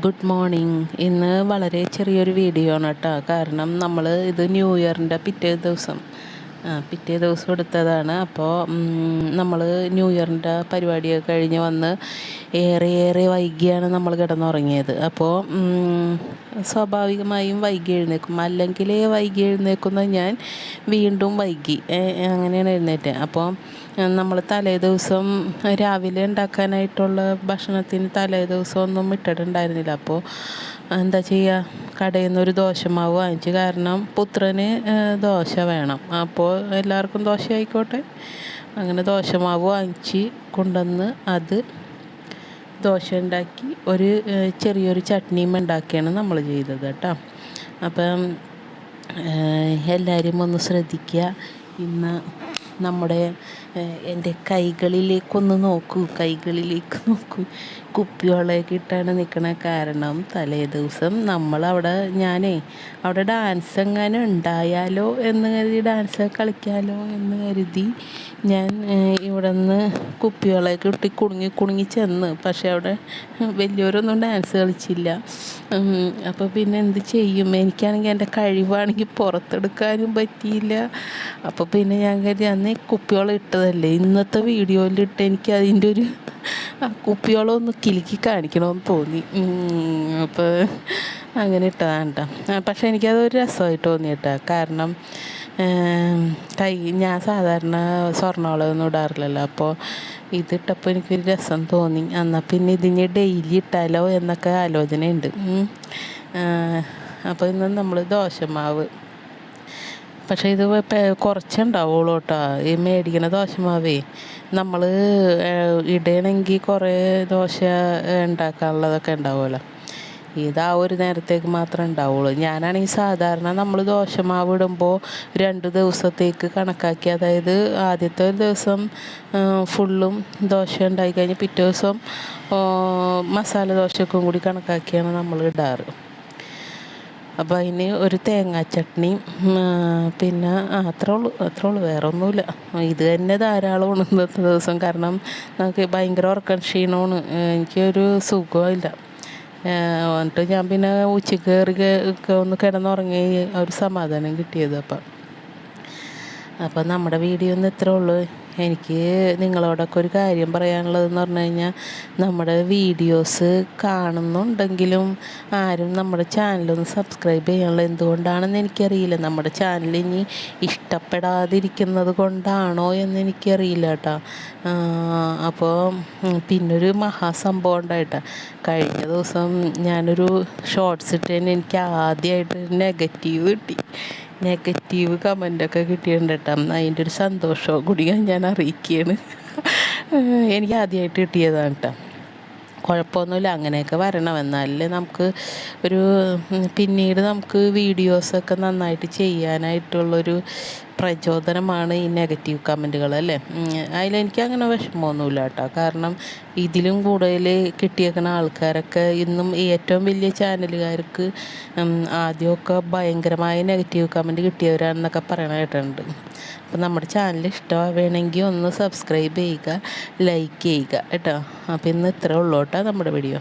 Good morning ഇന്ന് വളരെ ചെറിയൊരു വീഡിയോ ആണ് കേട്ടോ. കാരണം നമ്മൾ ഇത് ന്യൂ ഇയറിന്റെ പിറ്റേ ദിവസം പിറ്റേ ദിവസം എടുത്തതാണ്. അപ്പോൾ നമ്മൾ ന്യൂ ഇയറിന്റെ പരിപാടിയൊക്കെ കഴിഞ്ഞ് വന്ന് ഏറെ ഏറെ വൈകിയാണ് നമ്മൾ കിടന്നുറങ്ങിയത്. അപ്പോൾ സ്വാഭാവികമായും വൈകി എഴുന്നേക്കും അല്ലെങ്കിൽ വൈകി എഴുന്നേക്കുന്ന ഞാൻ വീണ്ടും വൈകി. അങ്ങനെയാണ് എഴുന്നേറ്റത് അപ്പോൾ നമ്മൾ തലേ ദിവസം രാവിലെ ഉണ്ടാക്കാനായിട്ടുള്ള ഭക്ഷണത്തിന് തലേ ദിവസം ഒന്നും ഇട്ടിട്ടുണ്ടായിരുന്നില്ല. അപ്പോൾ എന്താ ചെയ്യുക കടയിൽ നിന്ന് ഒരു ദോശമാവ് വാങ്ങിച്ചു കാരണം പുത്രന് ദോശ വേണം. അപ്പോൾ എല്ലാവർക്കും ദോശ ആയിക്കോട്ടെ. അങ്ങനെ ദോശമാവ് വാങ്ങിച്ച് കൊണ്ടുവന്ന് അത് ദോശ ഉണ്ടാക്കി ഒരു ചെറിയൊരു ചട്നിയും ഉണ്ടാക്കിയാണ് നമ്മൾ ചെയ്തത് കേട്ടോ. അപ്പം എല്ലാവരും ഒന്ന് ശ്രദ്ധിക്കുക. ഇന്ന് നമ്മുടെ എന്റെ കൈകളിലേക്കൊന്ന് നോക്കൂ കൈകളിലേക്ക് നോക്കൂ. കുപ്പിവെള്ളമൊക്കെ ഇട്ടാണ് നിൽക്കണ കാരണം തലേ ദിവസം നമ്മളവിടെ ഞാനേ അവിടെ ഡാൻസ് എങ്ങനെ ഉണ്ടായാലോ എന്ന് കരുതി ഡാൻസ് കളിക്കാലോ എന്ന് കരുതി ഞാൻ ഇവിടെ നിന്ന് കുപ്പിവെള്ളമൊക്കെ ഇട്ടി കുടുങ്ങി കുടുങ്ങി ചെന്ന്. പക്ഷെ അവിടെ വലിയവരൊന്നും ഡാൻസ് കളിച്ചില്ല. അപ്പോൾ പിന്നെ എന്ത് ചെയ്യും? എനിക്കാണെങ്കിൽ എന്റെ കഴിവാണെങ്കിൽ പുറത്തെടുക്കാനും പറ്റിയില്ല. അപ്പോൾ പിന്നെ ഞാൻ കരുതി അന്ന് ഈ കുപ്പിവെള്ളം ഇട്ടതല്ലേ ഇന്നത്തെ വീഡിയോയിലിട്ട് എനിക്ക് അതിന്റെ ഒരു കുപ്പിയോളം ഒന്ന് കിലുക്കി കാണിക്കണമെന്ന് തോന്നി. അപ്പോൾ അങ്ങനെ ഇട്ടതാണ് കേട്ടോ പക്ഷേ എനിക്കത് ഒരു രസമായിട്ട് തോന്നി കേട്ടോ. കാരണം തൈ ഞാൻ സാധാരണ സ്വർണവളമൊന്നും ഇടാറില്ലല്ലോ. അപ്പോൾ ഇതിട്ടപ്പോൾ എനിക്കൊരു രസം തോന്നി. എന്നാൽ പിന്നെ ഇതിന് ഡെയിലി ഇട്ടാലോ എന്നൊക്കെ ആലോചനയുണ്ട്. അപ്പോൾ ഇന്ന് നമ്മൾ ദോശമാവ് പക്ഷേ ഇത് കുറച്ചുണ്ടാവുള്ളൂ കേട്ടോ. ഈ മേടിക്കുന്ന ദോശമാവേ. നമ്മൾ ഇടണമെങ്കിൽ കുറേ ദോശ ഉണ്ടാക്കാനുള്ളതൊക്കെ ഉണ്ടാവുമല്ലോ. ഇത് ആ ഒരു നേരത്തേക്ക് മാത്രമേ ഉണ്ടാവുള്ളൂ. ഞാനാണെങ്കിൽ സാധാരണ നമ്മൾ ദോശമാവ് ഇടുമ്പോൾ രണ്ട് ദിവസത്തേക്ക് കണക്കാക്കി അതായത് ആദ്യത്തെ ഒരു ദിവസം ഫുള്ളും ദോശ ഉണ്ടാക്കി കഴിഞ്ഞ് പിറ്റേ ദിവസം മസാല ദോശക്കും കൂടി കണക്കാക്കിയാണ് നമ്മൾ ഇടാറ്. അപ്പോൾ അതിന് ഒരു തേങ്ങാ ചട്നി പിന്നെ അത്രേ ഉള്ളൂ അത്രേ ഉള്ളൂ. വേറെ ഒന്നുമില്ല. ഇത് തന്നെ ധാരാളമാണ് ഇന്നത്തെ ദിവസം. കാരണം നമുക്ക് ഭയങ്കര ഉറക്കം ക്ഷീണമാണ്. എനിക്കൊരു സുഖമില്ല എന്നിട്ട് ഞാൻ പിന്നെ ഉച്ചയ്ക്ക് കയറി ഒന്ന് കിടന്നുറങ്ങി ഒരു സമാധാനം കിട്ടിയത് അപ്പം. അപ്പം നമ്മുടെ വീഡിയോ ഒന്ന് ഇത്രേ ഉള്ളൂ. എനിക്ക് നിങ്ങളോടൊക്കെ ഒരു കാര്യം പറയാനുള്ളതെന്ന് പറഞ്ഞു കഴിഞ്ഞാൽ നമ്മുടെ വീഡിയോസ് കാണുന്നുണ്ടെങ്കിലും ആരും നമ്മുടെ ചാനലൊന്ന് സബ്സ്ക്രൈബ് ചെയ്യാനുള്ള എന്തുകൊണ്ടാണെന്ന് എനിക്കറിയില്ല. നമ്മുടെ ചാനൽ ഇനി ഇഷ്ടപ്പെടാതിരിക്കുന്നത് കൊണ്ടാണോ എന്ന് എനിക്കറിയില്ല കേട്ടോ അപ്പോൾ പിന്നൊരു മഹാസംഭവം ഉണ്ടായിട്ടാ. കഴിഞ്ഞ ദിവസം ഞാനൊരു ഷോർട്സ് ഇട്ടതിന് എനിക്ക് ആദ്യമായിട്ട് നെഗറ്റീവ് കിട്ടി. നെഗറ്റീവ് കമന്റൊക്കെ കിട്ടിയിട്ടുണ്ട് കേട്ടോ അതിന്റെ ഒരു സന്തോഷവും കൂടി ഞാൻ അറിയിക്കുകയാണ് എനിക്ക് ആദ്യമായിട്ട് കിട്ടിയതാണ് കേട്ടോ കുഴപ്പമൊന്നുമില്ല അങ്ങനെയൊക്കെ വരണം. എന്നാലേ നമുക്ക് ഒരു പിന്നീട് നമുക്ക് വീഡിയോസൊക്കെ നന്നായിട്ട് ചെയ്യാനായിട്ടുള്ളൊരു പ്രചോദനമാണ് ഈ നെഗറ്റീവ് കമന്റുകൾ അല്ലേ? അതിലെനിക്ക് അങ്ങനെ വിഷമമൊന്നുമില്ല കേട്ടോ. കാരണം ഇതിലും കൂടുതൽ കിട്ടിയേക്കുന്ന ആൾക്കാരൊക്കെ ഇന്നും ഏറ്റവും വലിയ ചാനലുകാർക്ക് ആദ്യമൊക്കെ ഭയങ്കരമായ നെഗറ്റീവ് കമന്റ് കിട്ടിയവരാണെന്നൊക്കെ പറയണ കേട്ടിട്ടുണ്ട്. അപ്പോൾ നമ്മുടെ ചാനൽ ഇഷ്ടമാവുകയാണെങ്കിൽ ഒന്ന് സബ്സ്ക്രൈബ് ചെയ്യുക ലൈക്ക് ചെയ്യുക കേട്ടോ. അപ്പോൾ ഇന്ന് ഇത്രേ ഉള്ളൂ കേട്ടോ നമ്മുടെ വീഡിയോ